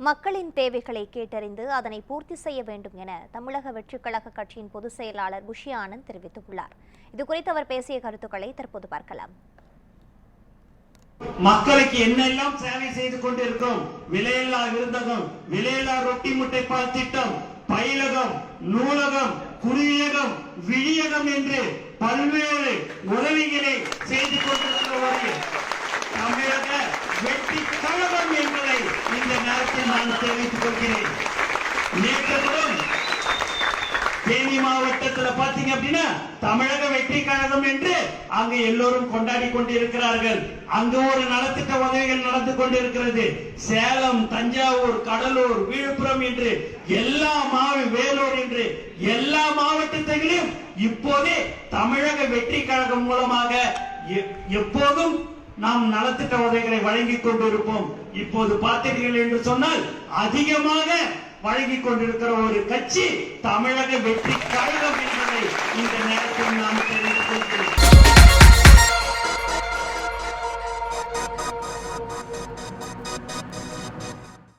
மக்களின் தேவைகளை கேட்டறிந்து அதனை பூர்த்தி செய்ய வேண்டும் என தமிழக வெற்றி கழக கட்சியின் பொதுச் செயலாளர் புஷி ஆனந்த் தெரிவித்துள்ளார். இதுகுறித்து அவர் பேசிய கருத்துக்களை தற்போது பார்க்கலாம். மக்களுக்கு என்னெல்லாம் சேவை செய்து கொண்டிருக்கோம்? விலையில்லா விருந்தகம் விலையில்லா ரொட்டி முட்டை பால் திட்டம் பயிலகம் நூலகம் குடியகம் விழியகம் என்று பல்வேறு உதவிகளை செய்து கொண்டிருக்கிற ஒரு தமிழக வெற்றி என்பதை இந்த நேரத்தில் நான் தெரிவித்துக் கொள்கிறேன். நேற்று தினம் தேனி மாவட்டத்துல பாத்தீங்க அப்படின்னா தமிழக வெற்றி கழகம் என்று அங்கு எல்லோரும் கொண்டாடி கொண்டிருக்கிறார்கள். அங்கு ஒரு நலத்திட்ட உதவிகள் நடந்து கொண்டிருக்கிறது. சேலம் தஞ்சாவூர் கடலூர் விழுப்புரம் என்று எல்லா மாவ வேலூர் என்று எல்லா மாவட்டத்திலும் இப்போதே தமிழக வெற்றி கழகம் மூலமாக எப்போதும் நாம் நலத்திட்ட உதவிகளை வழங்கிக் கொண்டிருப்போம். இப்போது பார்த்தீர்கள் என்று சொன்னால் அதிகமாக வழங்கிக் கொண்டிருக்கிற ஒரு கட்சி தமிழக வெற்றி கழகம் என்பதை இந்த நேரத்தில் நாம் தெரிவித்துக்